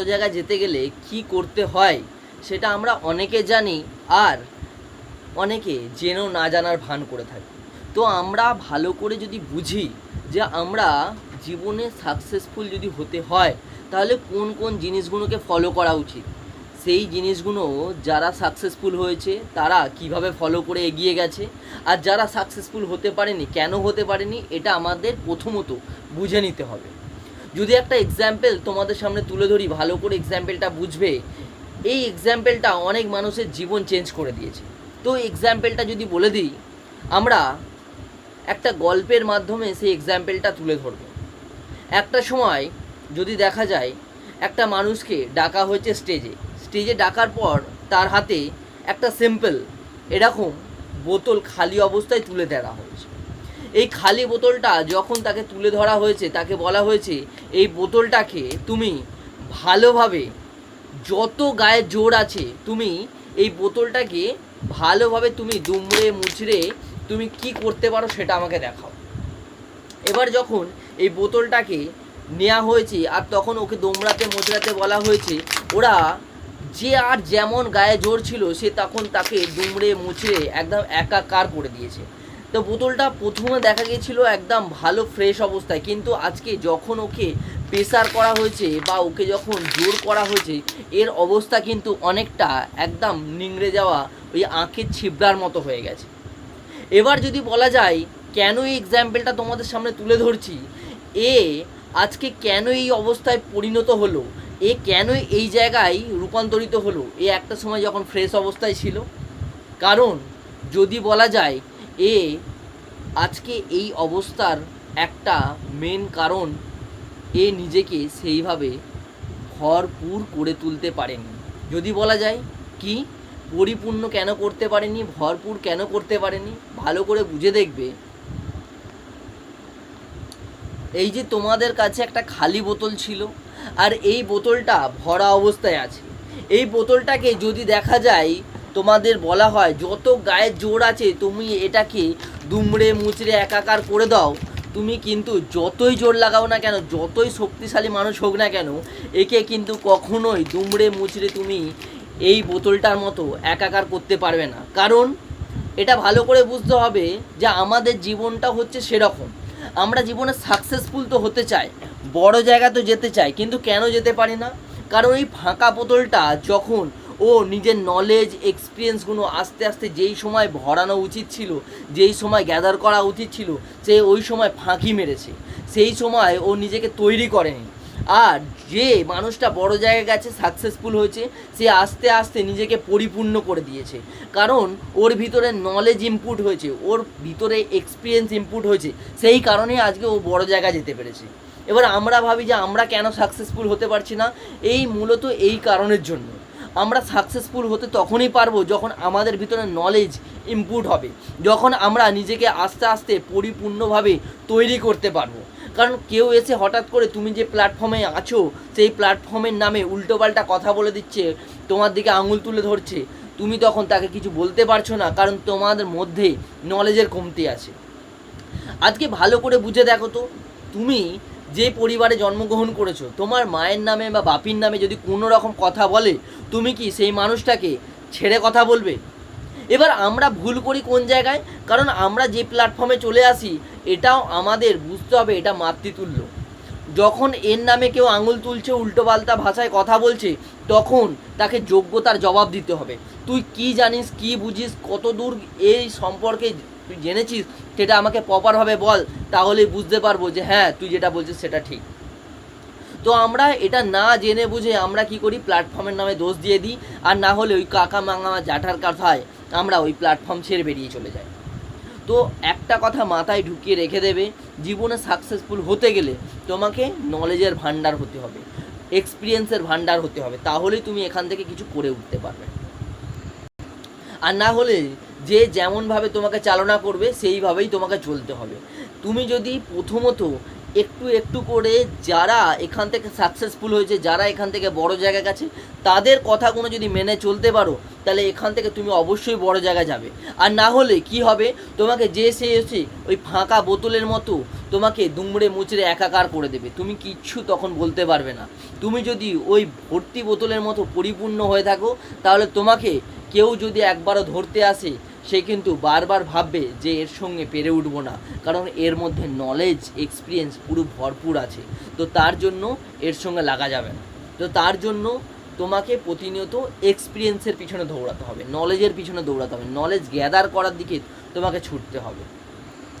বড় জায়গায় যেতে গেলে কি করতে হয় সেটা আমরা অনেকে জানি আর অনেকে জেনেও না জানার ভান করে থাকি। তো আমরা ভালো করে যদি বুঝি যে আমরা জীবনে সাকসেসফুল যদি হতে হয়, তাহলে কোন কোন জিনিসগুলোকে ফলো করা উচিত? সেই জিনিসগুলো যারা সাকসেসফুল হয়েছে, তারা কীভাবে ফলো করে এগিয়ে গেছে? আর যারা সাকসেসফুল হতে পারেনি, কেন হতে পারেনি? এটা আমাদের প্রথমত বুঝে নিতে হবে। যদি একটা এক্সাম্পল তোমাদের সামনে তুলে ধরি, ভালো করে এক্সাম্পলটা বুঝবে, এই এক্সাম্পলটা অনেক মানুষের জীবন চেঞ্জ করে দিয়েছে। তো এক্সাম্পলটা যদি বলে দিই, আমরা একটা গল্পের মাধ্যমে সেই এক্সাম্পলটা তুলে ধরব। একটা সময় যদি দেখা যায়, একটা মানুষকে ডাকা হয়েছে স্টেজে স্টেজে ডাকার পর তার হাতে একটা সিম্পল এরকম বোতল খালি অবস্থায় তুলে দেওয়া হয়েছে। এই খালি বোতলটা যখন তাকে তুলে ধরা হয়েছে, তাকে বলা হয়েছে, এই বোতলটাকে তুমি ভালোভাবে যত গায়ে জোর আছে, তুমি এই বোতলটাকে ভালোভাবে তুমি দুমড়ে মুচড়ে তুমি কি করতে পারো সেটা আমাকে দেখাও। এবার যখন এই বোতলটাকে নেওয়া হয়েছে, আর তখন ওকে দোমড়াতে মোচড়াতে বলা হয়েছে, ওরা যে আর যেমন গায়ে জোর ছিল, সে তখন তাকে দুমড়ে মুচড়ে একদম একাকার করে দিয়েছে। তো বোতলটা প্রথমে দেখা গিয়েছিল একদম ভালো ফ্রেশ অবস্থায়। কিন্তু আজকে যখন ওকে প্রেসার করা হয়েছে বা ওকে যখন জোর করা হয়েছে, এর অবস্থা কিন্তু অনেকটা একদম নিংড়ে যাওয়া ওই আঁখের ছিবড়ার মতো হয়ে গেছে। এবার যদি বলা যায়, কেন এই এক্সাম্পলটা তোমাদের সামনে তুলে ধরছি? এ আজকে কেন এই অবস্থায় পরিণত হলো? এ কেন এই জায়গায় রূপান্তরিত হলো? এ একটা সময় যখন ফ্রেশ অবস্থায় ছিল। কারণ যদি বলা যায় এ আজকে এই অবস্থার একটা মেন কারণ এ নিজেকে সেইভাবে ভরপুর করে তুলতে পারেনি। যদি বলা যায়, কি? পরিপূর্ণ কেন করতে পারেনি, ভরপুর কেন করতে পারেনি, ভালো করে বুঝে দেখবে। এই যে তোমাদের কাছে একটা খালি বোতল ছিল, আর এই বোতলটা ভরা অবস্থায় আছে। এই বোতলটাকে যদি দেখা যায় তোমাদের বলা হয়, যত গায়ের জোর আছে তুমি এটাকে দুমড়ে মুচড়ে একাকার করে দাও। তুমি কিন্তু যতই জোর লাগাও না কেন, যতই শক্তিশালী মানুষ হোক না কেন, একে কিন্তু কখনোই দুমড়ে মুচড়ে তুমি এই বোতলটার মতো একাকার করতে পারবে না। কারণ এটা ভালো করে বুঝতে হবে যে আমাদের জীবনটা হচ্ছে সেরকম। আমরা জীবনে সাকসেসফুল তো হতে চাই, বড় জায়গা তো যেতে চাই, কিন্তু কেন যেতে পারি না? কারণ এই ফাঁকা বোতলটা যখন ও নিজের নলেজ এক্সপিরিয়েন্সগুলো আস্তে আস্তে যেই সময় ভরানো উচিত ছিল, যেই সময় গ্যাদার করা উচিত ছিল, সে ওই সময় ফাঁকি মেরেছে। সেই সময় ও নিজেকে তৈরি করেনি। আর যে মানুষটা বড় জায়গায় গেছে সাকসেসফুল হয়েছে, সে আস্তে আস্তে নিজেকে পরিপূর্ণ করে দিয়েছে। কারণ ওর ভিতরে নলেজ ইনপুট হয়েছে, ওর ভিতরে এক্সপিরিয়েন্স ইনপুট হয়েছে, সেই কারণে আজকে ও বড় জায়গায় যেতে পেরেছে। এবার আমরা ভাবি যে আমরা কেন সাকসেসফুল হতে পারছি না? এই মূলত এই কারণের জন্য। আমরা সাকসেসফুল হতে তখনই পারব যখন আমাদের ভিতরে নলেজ ইনপুট হবে, যখন আমরা নিজেকে আস্তে আস্তে পরিপূর্ণভাবে তৈরি করতে পারব। কারণ কেউ এসে হঠাৎ করে তুমি যে প্ল্যাটফর্মে আছো, সেই প্ল্যাটফর্মের নামে উল্টোপাল্টা কথা বলে দিচ্ছে, তোমার দিকে আঙুল তুলে ধরছে, তুমি তখন তাকে কিছু বলতে পারছ না, কারণ তোমাদের মধ্যে নলেজের কমতি আছে। আজকে ভালো করে বুঝে দেখো তো, তুমি যে পরিবারে জন্মগ্রহণ করেছ, তোমার মায়ের নামে বা বাপির নামে যদি কোনো রকম কথা বলে, তুমি কি সেই মানুষটাকে ছেড়ে কথা বলবে? এবার আমরা ভুল করি কোন জায়গায়? কারণ আমরা যে প্ল্যাটফর্মে চলে আসি, এটাও আমাদের বুঝতে হবে, এটা মাতৃতুল্য। যখন এর নামে কেউ আঙুল তুলছে উল্টোপাল্টা ভাষায় কথা বলছে, তখন তাকে যোগ্যতার জবাব দিতে হবে। তুই কি জানিস, কি বুঝিস কত দূর এই সম্পর্কে তুই জেনেছিস? সেটা আমাকে প্রপারভাবে বল, তাহলেই বুঝতে পারব যে হ্যাঁ তুই যেটা বলছিস সেটা ঠিক। তো আমরা এটা না জেনে বুঝে আমরা কি করি? প্ল্যাটফর্মের নামে দোষ দিয়ে দিই, আর না হলে ওই কাকা মাঙা জাঠার কথায় আমরা ওই প্ল্যাটফর্ম ছেড়ে বেরিয়ে চলে যাই। তো একটা কথা মাথায় ঢুকিয়ে রেখে দেবে, জীবনে সাকসেসফুল হতে গেলে তোমাকে নলেজের ভান্ডার হতে হবে এক্সপিরিয়েন্সের ভান্ডার হতে হবে, তাহলেই তুমি এখান থেকে কিছু করে উঠতে পারবে। আর না হলে যে যেমনভাবে তোমাকে চালনা করবে, সেইভাবেই তোমাকে চলতে হবে। তুমি যদি প্রথমত একটু একটু করে যারা এখান থেকে সাকসেসফুল হয়েছে, যারা এখান থেকে বড় জায়গায় গেছে, তাদের কথাগুলো যদি মেনে চলতে পারো, তাহলে এখান থেকে তুমি অবশ্যই বড় জায়গায় যাবে। আর না হলে কি হবে? তোমাকে যে সে এসে ওই ফাঁকা বোতলের মতো তোমাকে দুমড়ে মুচড়ে একাকার করে দেবে। তুমি কিচ্ছু তখন বলতে পারবে না। তুমি যদি ওই ভর্তি বোতলের মতো পরিপূর্ণ হয়ে থাকো, তাহলে তোমাকে কেউ যদি একবারও ধরতে আসে সে কিন্তু বারবার ভাববে যে এর সঙ্গে পেরে উঠব না, কারণ এর মধ্যে নলেজ এক্সপিরিয়েন্স পুরো ভরপুর আছে। তো তার জন্য এর সঙ্গে লাগা যাবে না। তো তার জন্য তোমাকে প্রতিনিয়ত এক্সপিরিয়েন্সের পিছনে দৌড়াতে হবে নলেজের পিছনে দৌড়াতে হবে নলেজ গ্যাদার করার দিকে তোমাকে ছুটতে হবে।